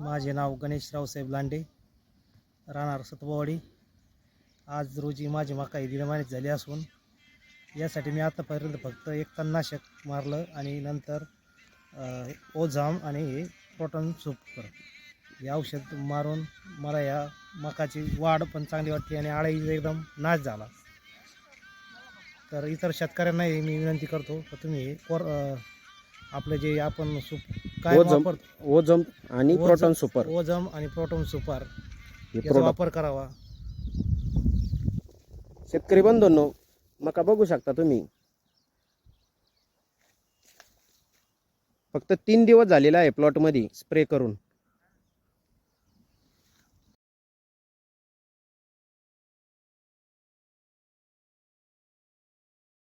माझे नाव गणेश रावसाहेब लांडे राहणार सतवावाडी आज रोजी माझी मका ही दिनमानित झाली असून यासाठी मी आतापर्यंत फक्त एक तणनाशक मारलं आणि नंतर ओझाम आणि हे प्रोटॉन सुपर हे औषध मारून मला या मकाची वाढ पण चांगली वाटली आणि आळी एकदम नाश झाला. तर इतर शेतकऱ्यांनाही मी विनंती करतो तर तुम्ही हे कोर आपलं जे आपण सुप काय ओझम. ओझम आणि ओझम- प्रोटॉन सुपर. ओझम आणि प्रोटॉन सुपर हे याचा प्रोडक्ट वापर करावा. शेतकरी बंधूंनो मका बघू शकता तुम्ही. फक्त तीन दिवस झालेला आहे प्लॉटमध्ये स्प्रे करून.